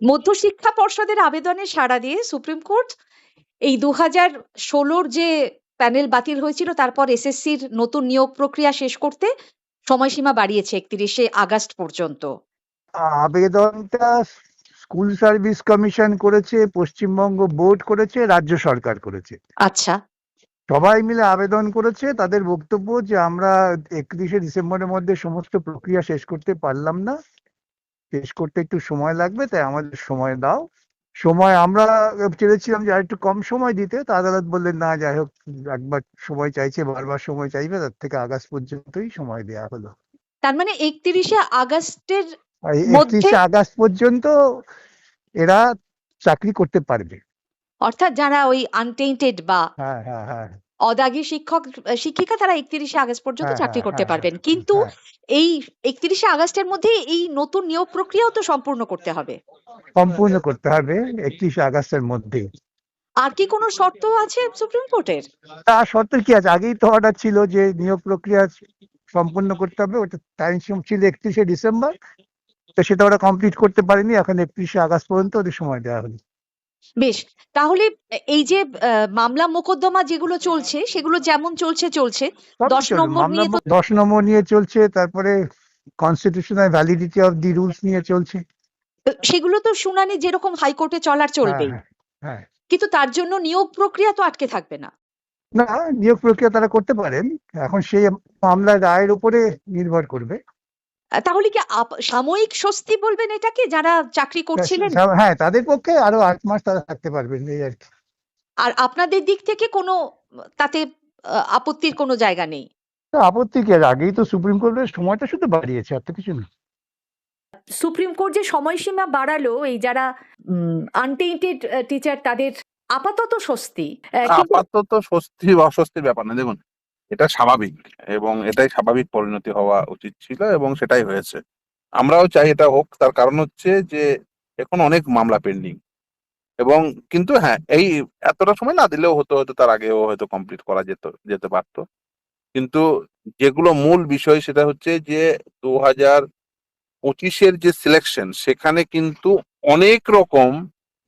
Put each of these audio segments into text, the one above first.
মধ্যশিক্ষা পর্ষদের আবেদনে সাড়া দিয়ে সুপ্রিম কোর্ট এই দু হাজার ষোলোর যে প্যানেল বাতিল হয়েছিল তারপর এসএসসির নতুন নিয়োগ প্রক্রিয়া শেষ করতে সময়সীমা বাড়িয়েছে একত্রিশে আগস্ট পর্যন্ত। আবেদনটা স্কুল সার্ভিস কমিশন করেছে পশ্চিমবঙ্গ বোর্ড করেছে রাজ্য সরকার করেছে। আচ্ছা। সবাই মিলে আবেদন করেছে তাদের বক্তব্য যে আমরা একত্রিশে ডিসেম্বরের মধ্যে সমস্ত প্রক্রিয়া শেষ করতে পারলাম না। শেষ করতে একটু সময় লাগবে তাই আমাদের সময় দাও। সময় আমরা চেয়েছিলাম যে আরেকটু কম সময় দিতে তা আদালত বললেন না যাই হোক একবার সময় চাইছে বারবার সময় চাইবে তার থেকে আগস্ট পর্যন্তই সময় দেওয়া হলো। তার মানে একত্রিশে আগস্টের একত্রিশে আগস্ট পর্যন্ত এরা চাকরি করতে পারবে। অর্থাৎ যারা ওই আনটেন্টেড বা হ্যাঁ হ্যাঁ হ্যাঁ। অদাগী শিক্ষক শিক্ষিকা তারা একত্রিশে আগস্ট পর্যন্ত হ্যাঁ, চাকরি হ্যাঁ, করতে হ্যাঁ, পারবেন। কিন্তু। এই একত্রিশে আগস্টের মধ্যে এই নতুন নিয়োগ প্রক্রিয়াও তো সম্পূর্ণ করতে হবে। সম্পূর্ণ করতে হবে একত্রিশে আগস্টের মধ্যে। আর কি কোনো শর্ত আছে সুপ্রিম কোর্টের? তার শর্ত কি আছে? আগেই তো অর্ডার ছিল যে নিয়োগ প্রক্রিয়া সম্পূর্ণ করতে হবে ওটা টাইম ছিল একত্রিশে ডিসেম্বর তো সেটা ওরা কমপ্লিট করতে পারেনি। এখন একত্রিশে আগস্ট পর্যন্ত ওদের সময় দেওয়া হলো। বেশ তাহলে এই যে মামলা মোকদ্দমা যেগুলো চলছে সেগুলো যেমন চলছে চলছে। দশ নম্বর নিয়ে দশ নম্বর নিয়ে চলছে তারপরে constitutional validity of the rules নিয়ে চলছে। সেগুলো তো শুনানি যেরকম হাইকোর্টে চলার চলবেই। হ্যাঁ, হ্যাঁ কিন্তু তার জন্য নিয়োগ প্রক্রিয়া তো আটকে থাকবে না। না নিয়োগ প্রক্রিয়া তারা করতে পারেন। এখন সেই মামলার রায়ের উপরে নির্ভর করবে। তাহলে কি সাময়িক স্বস্তি বলবেন এটাকে? যারা চাকরি করছিলেন? হ্যাঁ তাদের পক্ষে আরও আট মাস তারা থাকতে পারবেন এই আর কি। আর আপনাদের দিক থেকে কোনো তাতে আপত্তির কোনো জায়গা নেই? আপত্তি কি? আগেই তো সুপ্রিম কোর্টের সময়টা শুধু বাড়িয়েছে আর তো কিছু না। সুপ্রিম কোর্ট যে সময়সীমা বাড়ালো এই যারা আনটেন্টেড টিচার তাদের আপাতত স্বস্তি আপাতত স্বস্তি বা অস্বস্তির ব্যাপার না দেখুন। এটা স্বাভাবিক এবং এটাই স্বাভাবিক পরিণতি হওয়া উচিত ছিল এবং সেটাই হয়েছে। আমরাও চাই এটা হোক, তার কারণ হচ্ছে যে এখন অনেক মামলা পেন্ডিং এবং কিন্তু হ্যাঁ এই এতটা সময় না দিলেও হতো, হয়তো তার আগেও হয়তো কমপ্লিট করা যেত, যেতে পারতো। কিন্তু যেগুলো মূল বিষয় সেটা হচ্ছে যে দু হাজার পঁচিশের যে সিলেকশন সেখানে কিন্তু অনেক রকম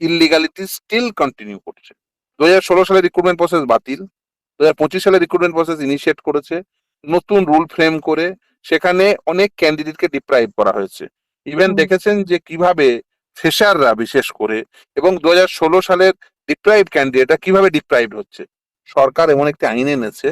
ইলিগালিটি স্টিল কন্টিনিউ করছে। দু হাজার ষোলো সালে রিক্রুটমেন্ট প্রসেস বাতিল। দু হাজার পঁচিশ সালে রিক্রুটমেন্ট প্রসেস ইনিশিয়েট করেছে নতুন রুল ফ্রেম করে সেখানে অনেক ক্যান্ডিডেটকে ডিপ্রাইভ করা হয়েছে। ইভেন দেখেছেন যে কীভাবে ফেসাররা বিশেষ করে এবং দু হাজার ষোলো সালের ডিপ্রাইভ ক্যান্ডিডেটরা কীভাবে ডিপ্রাইভ হচ্ছে। সরকার এমন একটি আইন এনেছে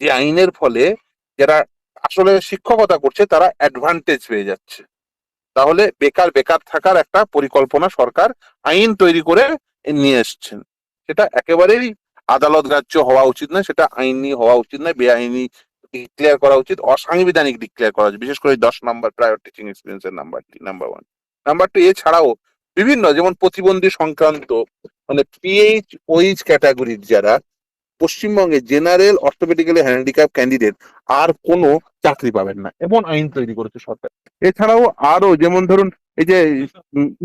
যে আইনের ফলে যারা আসলে শিক্ষকতা করছে তারা অ্যাডভান্টেজ পেয়ে যাচ্ছে। তাহলে বেকার বেকার থাকার একটা পরিকল্পনা সরকার আইন তৈরি করে নিয়ে এসছেন। সেটা একেবারেই আদালত গ্রাহ্য হওয়া উচিত নয়, সেটা আইনি হওয়া উচিত নয়, বেআইনি ডিক্লেয়ার করা উচিত, অসাংবিধানিক ডিক্লেয়ার করা উচিত। বিশেষ করে দশ নম্বর প্রায়র টিচিং এক্সপিরিয়েন্সের নাম্বারটি নাম্বার ওয়ান নাম্বার টু এছাড়াও বিভিন্ন, যেমন প্রতিবন্ধী সংক্রান্ত মানে পিএইচ ওইচ ক্যাটাগরির যারা, পশ্চিমবঙ্গে জেনারেল অর্থোপেডিক্যালি হ্যান্ডিক্যাপ ক্যান্ডিডেট আর কোনো চাকরি পাবেন না। এমন আইন তৈরি করেছে সরকার। এছাড়াও আরও যেমন ধরুন এই যে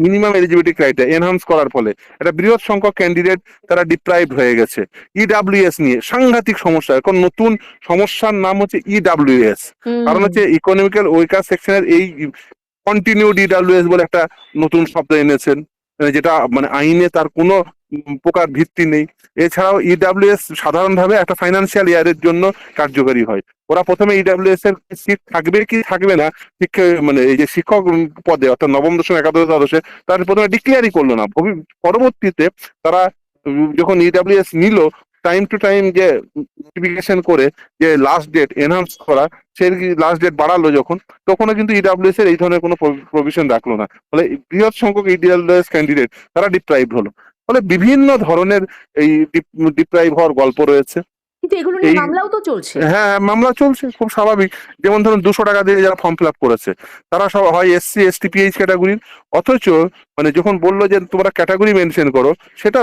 মিনিমাম এলিজিবিলিটি ক্রাইটেরিয়া এনহান্স করার ফলে। একটা বৃহৎ সংখ্যক ক্যান্ডিডেট তারা ডিপ্রাইভ হয়ে গেছে। ইডাব্লিউএস নিয়ে সাংঘাতিক সমস্যা। এখন নতুন সমস্যার নাম হচ্ছে ইডাব্লিউএস কারণ হচ্ছে ইকোনমিক্যাল ওয়েকার সেকশনের এই কন্টিনিউ ডিডাব্লিউএস বলে একটা নতুন শব্দ এনেছেন। যেটা মানে আইনে তার কোনো প্রকার ভিত্তি নেই। এছাড়াও ইডাব্লিউএস সাধারণভাবে একটা ফাইন্যান্সিয়াল ইয়ারের জন্য কার্যকরী হয়। ওরা প্রথমে ইডাব্লিউএস এর সিট থাকবে কি থাকবে না শিক্ষা মানে এই যে শিক্ষক পদে, অর্থাৎ নবম দশম, একাদশ দ্বাদশে, তার প্রথমে ডিক্লেয়ারই করল না। পরবর্তীতে তারা যখন ইডাব্লিউএস নিল টাইম টু টাইম যে নোটিফিকেশন করে যে লাস্ট ডেট এনহান্স করা, সেই লাস্ট ডেট বাড়ালো যখন, তখনও কিন্তু ইডাব্লিউএস এর এই ধরনের কোনো প্রভিশন রাখল না। ফলে বৃহৎ সংখ্যক ইডাব্লিউএস ক্যান্ডিডেট তারা ডিপ্রাইভ হলো। ফলে বিভিন্ন ধরনের এই ডিপ্রাইভ হওয়ার গল্প রয়েছে। কিন্তু এগুলো নিয়ে মামলাও তো চলছে। হ্যাঁ মামলা চলছে খুব স্বাভাবিক। যেমন ধরুন দুশো টাকা দিয়ে যারা ফর্ম ফিল আপ করেছে তারা সব হয় এসসি এসটি পিএইচ ক্যাটাগরির অথচ মানে যখন বলল যে তোমরা ক্যাটাগরি মেনশন করো সেটা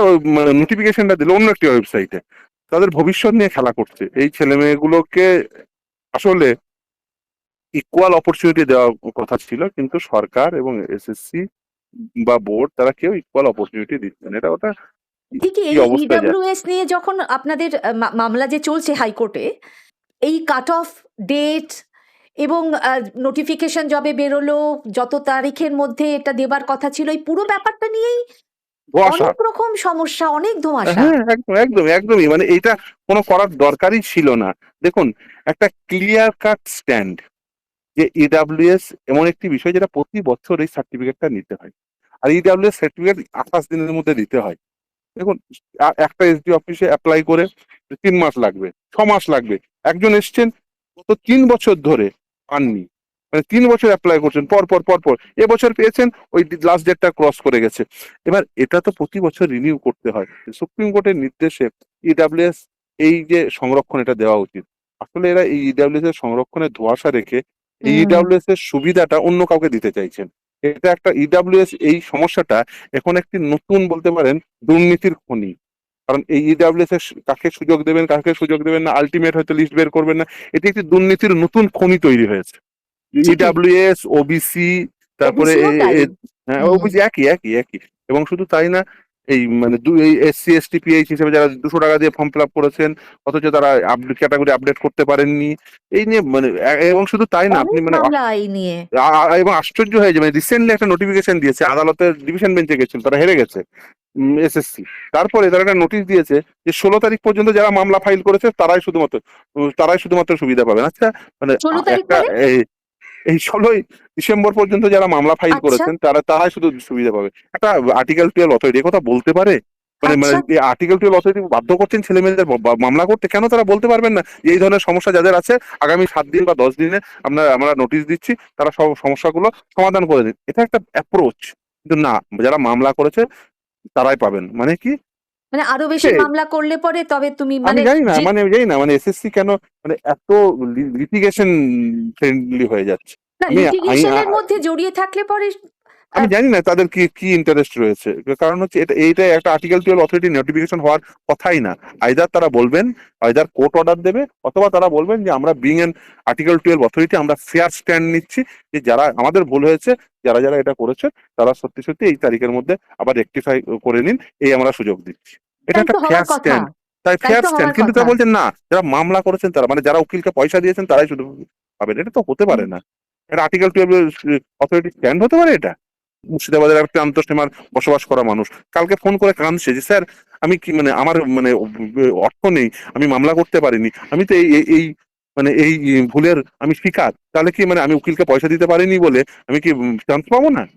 নোটিফিকেশনটা দিল অন্য একটি ওয়েবসাইটে তাদের ভবিষ্যৎ নিয়ে খেলা করছে। এই ছেলে মেয়েগুলোকে আসলে ইকুয়াল অপরচুনিটি দেওয়ার কথা ছিল কিন্তু সরকার এবং এসএসসি বা বোর্ড তারা কেউ ইকুয়াল অপরচুনিটি দিচ্ছে না। এটা ওটা ঠিকই এই ইডব্লিউএস নিয়ে যখন আপনাদের মামলা যে চলছে হাইকোর্টে এই কাট অফ ডেট এবং নোটিফিকেশন যবে বেরোলো যত তারিখের মধ্যে এটা দেবার কথা ছিল এই পুরো ব্যাপারটা নিয়েই অনেক রকম সমস্যা অনেক ধোঁয়াশা। হ্যাঁ একদম একদম একদমই। মানে এটা কোনো করার দরকারই ছিল না। দেখুন একটা ক্লিয়ার কাট স্ট্যান্ড যে ইডাব্লিউএস এমন একটি বিষয় যেটা প্রতি বছর এই সার্টিফিকেটটা নিতে হয়। আর ইডাব্লিউএস সার্টিফিকেট আঠাশ দিনের মধ্যে দিতে হয়। দেখুন একটা এসডি অফিসে অ্যাপ্লাই করে তিন মাস লাগবে, ছ মাস লাগবে। একজন এসছেন, গত তিন বছর ধরে পাননি। মানে তিন বছর অ্যাপ্লাই করছেন, পর পর পর পর। এবছর পেয়েছেন, ওই লাস্ট ডেটটা ক্রস করে গেছে। এবার এটা তো প্রতি বছর রিনিউ করতে হয়। সুপ্রিম কোর্টের নির্দেশে ইডাব্লিউএস এই যে সংরক্ষণ এটা দেওয়া উচিত। আসলে এরা এই ইডাব্লিউএস এর সংরক্ষণের ধোঁয়াশা রেখে এই। ইডাব্লিউএস এর সুবিধাটা অন্য কাউকে দিতে চাইছেন। এটা একটা ইডাব্লিউএস এই সমস্যাটা এখন একটি নতুন বলতে পারেন দুর্নীতির খনি। কারণ এই ইডাব্লিউএস এর কাকে সুযোগ দেবেন কাকে সুযোগ দেবেন না আলটিমেট হয়তো লিস্ট বের করবেন না। এটি একটি দুর্নীতির নতুন খনি তৈরি হয়েছে। ইডাব্লিউএস ওবিসি তারপরে হ্যাঁ ওবিসি একই একই একই। এবং শুধু তাই না এই মানে এই এসসি এসটি পিএইচ হিসেবে যারা দুশো টাকা দিয়ে ফর্ম ফিল আপ করেছেন অথচ তারা ক্যাটাগরি আপডেট করতে পারেননি। এই নিয়ে মানে এবং শুধু তাই না আপনি মানে এবং আশ্চর্য হয়ে যায় মানে রিসেন্টলি একটা নোটিফিকেশন দিয়েছে আদালতের ডিভিশন বেঞ্চে গেছিল তারা হেরে গেছে এসএসসি তারপরে তারা একটা নোটিশ দিয়েছে যে ষোলো তারিখ পর্যন্ত যারা মামলা ফাইল করেছে তারাই শুধুমাত্র তারাই শুধুমাত্র সুবিধা পাবেন। আচ্ছা মানে একটা মানে? এই ষোলোই ডিসেম্বর পর্যন্ত যারা মামলা ফাইল আচ্ছা। করেছেন তারা তারাই শুধু সুবিধা পাবে। একটা আর্টিকেল টুয়েলভ অথরিটি কথা বলতে পারে? মানে মানে। আর্টিকেল টুয়েলভ অথরিটি বাধ্য করছেন ছেলে মেয়েদের মামলা করতে? কেন তারা বলতে পারবেন না যে এই ধরনের সমস্যা যাদের আছে আগামী সাত দিন বা দশ দিনে আমরা আমরা নোটিশ দিচ্ছি তারা সব সমস্যাগুলো সমাধান করে দিন। এটা একটা অ্যাপ্রোচ কিন্তু না যারা মামলা করেছে তারাই পাবেন। মানে কি? মানে আরও বেশি মামলা করলে পরে তবে তুমি মানে জানি না মানে জানি না মানে এসএসসি কেন মানে এত লিটিগেশন ফ্রেন্ডলি হয়ে যাচ্ছে। না লিটিগেশনের মধ্যে জড়িয়ে থাকলে পরে আমি জানি না তাদের কি কি ইন্টারেস্ট রয়েছে। কারণ হচ্ছে এটা এইটা একটা আর্টিকেল টুয়েলভ অথরিটি নোটিফিকেশন হওয়ার কথাই না। আইদার তারা বলবেন আইদার কোর্ট অর্ডার দেবে অথবা তারা বলবেন যে আমরা being an article twelve authority আমরা ফেয়ার স্ট্যান্ড নিচ্ছি যে যারা আমাদের ভুল হয়েছে যারা যারা এটা করেছে তারা সত্যি সত্যি এই তারিখের মধ্যে আবার রেকটিফাই করে নিন এই আমরা সুযোগ দিচ্ছি। এটা একটা ফেয়ার স্ট্যান্ড তাই ফেয়ার স্ট্যান্ড কিন্তু তারা বলছেন না যারা মামলা করেছেন তারা মানে যারা উকিলকে পয়সা দিয়েছেন তারাই শুধু পাবেন। এটা তো হতে পারে না। এটা আর্টিকেল টুয়েলভ অথরিটি স্ট্যান্ড হতে পারে এটা? মুর্শিদাবাদের একটা আন্তঃসীমার বসবাস করা মানুষ। কালকে ফোন করে কাঁদছে যে, স্যার, আমি কি মানে আমার মানে অর্থ নেই, আমি মামলা করতে পারিনি, আমি তো এই, এই- মানে এই ভুলের আমি শিকার, তাহলে কি মানে আমি উকিলকে পয়সা দিতে পারিনি বলে আমি কি চান্স পাবো না?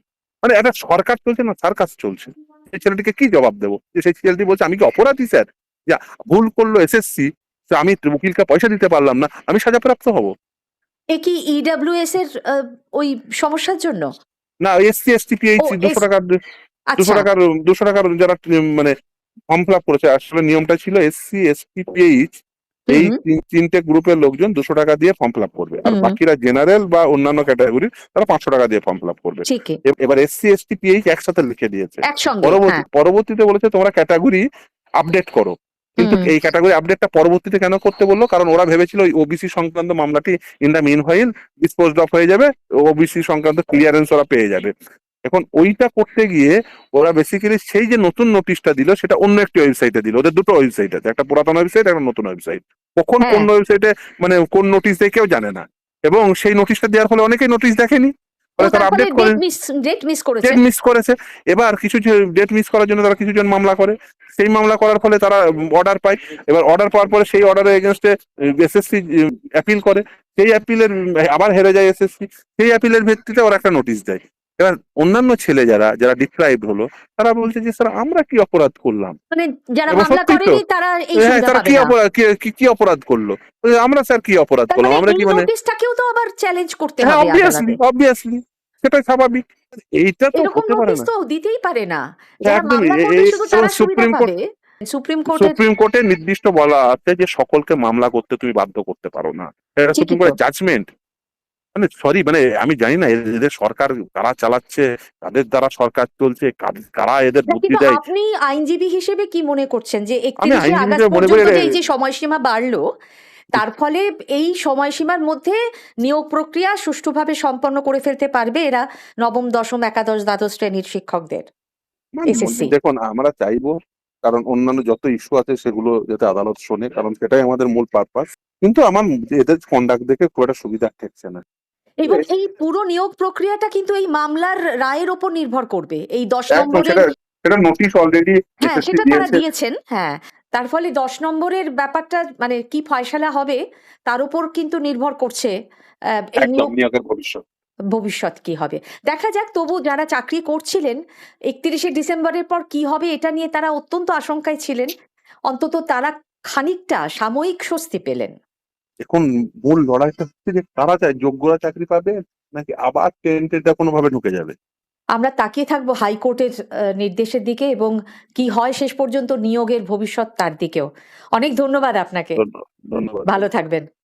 মানে একটা সরকার চলছে না, সার্কাস চলছে। সেই ছেলেটিকে কি জবাব দেবো? যে সেই ছেলেটি বলছে, আমি কি অপরাধী, স্যার? যে, ভুল করল এসএসসি আমি উকিলকে পয়সা দিতে পারলাম না, আমি সাজাপ্রাপ্ত হব। এ কি ইডব্লিউএস এর ওই সমস্যার জন্য? না এসসি এসটি পিএইচ ও, দুশো টাকার দুশো আচ্ছা। টাকার দুশো টাকার যারা মানে ফর্ম ফিল আপ করেছে আসলে নিয়মটা ছিল এসসি এসটি পিএইচ এই তিন- তিনটে গ্রুপের লোকজন দুশো টাকা দিয়ে ফর্ম ফিল আপ করবে। আর বাকিরা জেনারেল বা অন্যান্য ক্যাটাগরি তারা পাঁচশো টাকা দিয়ে ফর্ম ফিল আপ করবে। এবার এসসি এসটি পিএইচ একসাথে লিখে দিয়েছে। পরবর্তী হ্যাঁ। পরবর্তীতে বলেছে তোমরা ক্যাটাগরি আপডেট করো। কিন্তু এই ক্যাটাগরি আপডেটটা পরবর্তীতে কেন করতে বলল? কারণ ওরা ভেবেছিল ওই ওবিসি সংক্রান্ত মামলাটি in the meanwhile dispose of হয়ে যাবে ওবিসি সংক্রান্ত ক্লিয়ারেন্স ওরা পেয়ে যাবে। এখন ওইটা করতে গিয়ে ওরা বেসিক্যালি সেই যে নতুন নোটিশটা দিল সেটা অন্য একটি ওয়েবসাইটে দিল। ওদের দুটো ওয়েবসাইট আছে একটা পুরাতন ওয়েবসাইট একটা নতুন ওয়েবসাইট কখন হ্যাঁ। কোন ওয়েবসাইটে মানে কোন নোটিশ দেয় কেউ জানে না। এবং সেই নোটিশটা দেওয়ার ফলে অনেকেই নোটিশ দেখেনি। ফলে তারা আপডেট করে ডেট মিস করেছে। ডেট মিস করেছে। এবার কিছু ডেট মিস করার জন্য তারা কিছুজন মামলা করে। সেই মামলা করার ফলে তারা অর্ডার পায়। এবার অর্ডার পাওয়ার পরে সেই অর্ডারের এগেনস্টে এসএসসি অ্যাপিল করে। সেই অ্যাপিলের আবার হেরে যায় এসএসসি সেই অ্যাপিলের ভিত্তিতে ওরা একটা নোটিশ দেয়। এবার অন্যান্য ছেলে যারা যারা ডিপ্রাইভ হলো তারা বলছে যে স্যার আমরা কি অপরাধ করলাম? মানে যারা মামলা করেনি তারা এই হ্যাঁ তারা কি অপরাধ কি- কি অপরাধ করল? আমরা স্যার কি অপরাধ করলাম? মানে আমরা কি মানে নোটিশটাকেও তো আবার চ্যালেঞ্জ করতে হ্যাঁ হবে অবভিয়াসলি অবভিয়াসলি সেটাই স্বাভাবিক। এইটা তো হতে পারে না। তো দিতেই পারে না। যারা একদমই। মামলা এ- করবে এই শুধু তো তারা সুবিধা সুপ্রিম কোর্ট- সুপ্রিম কোর্টের সুপ্রিম কোর্টে নির্দিষ্ট বলা আছে যে সকলকে মামলা করতে তুমি বাধ্য করতে পারো না। এটা সুপ্রিম কোর্টের জাজমেন্ট মানে সরি মানে আমি জানি না এদের সরকার কারা চালাচ্ছে কাদের দ্বারা সরকার চলছে কারা এদের বুদ্ধি দেয়? আপনি আইনজীবী হিসেবে কি মনে করছেন যে একত্রিশে আগস্ট করি পর্যন্ত যে এই যে সময়সীমা বাড়লো তার ফলে এই সময়সীমার মধ্যে নিয়োগ প্রক্রিয়া সুষ্ঠুভাবে সম্পন্ন করে ফেলতে পারবে এরা নবম দশম একাদশ দ্বাদশ শ্রেণির শিক্ষকদের দেখুন আমরা চাইব কারণ অন্যান্য যত ইস্যু আছে সেগুলো যাতে আদালত শোনে কারণ সেটাই আমাদের মূল পারপাস কিন্তু আমার এদের কন্ডাক্ট দেখে খুব একটা সুবিধা ঠেকছে না। এবং এই পুরো নিয়োগ প্রক্রিয়াটা কিন্তু এই মামলার রায়ের ওপর নির্ভর করবে। এই দশ একদম নম্বরের সেটা নোটিশ অলরেডি হ্যাঁ সেটা তারা দিয়েছেন হ্যাঁ। তার ফলে দশ নম্বরের ব্যাপারটা মানে কি ফয়সালা হবে তার উপর কিন্তু নির্ভর করছে ভবিষ্যৎ। ভবিষ্যৎ কি হবে। দেখা যাক তবু যারা চাকরি করছিলেন একত্রিশে ডিসেম্বরের পর কি হবে এটা নিয়ে তারা অত্যন্ত আশঙ্কায় ছিলেন। অন্তত তারা খানিকটা সাময়িক স্বস্তি পেলেন। এখন মূল লড়াইটা হচ্ছে যে কারা চায় যোগ্যরা চাকরি পাবে নাকি আবার টেন্টেডরা কোনোভাবে ঢুকে যাবে? আমরা তাকিয়ে থাকব হাইকোর্টের নির্দেশের দিকে এবং কি হয় শেষ পর্যন্ত নিয়োগের ভবিষ্যৎ তার দিকেও। অনেক ধন্যবাদ আপনাকে। ভালো থাকবেন।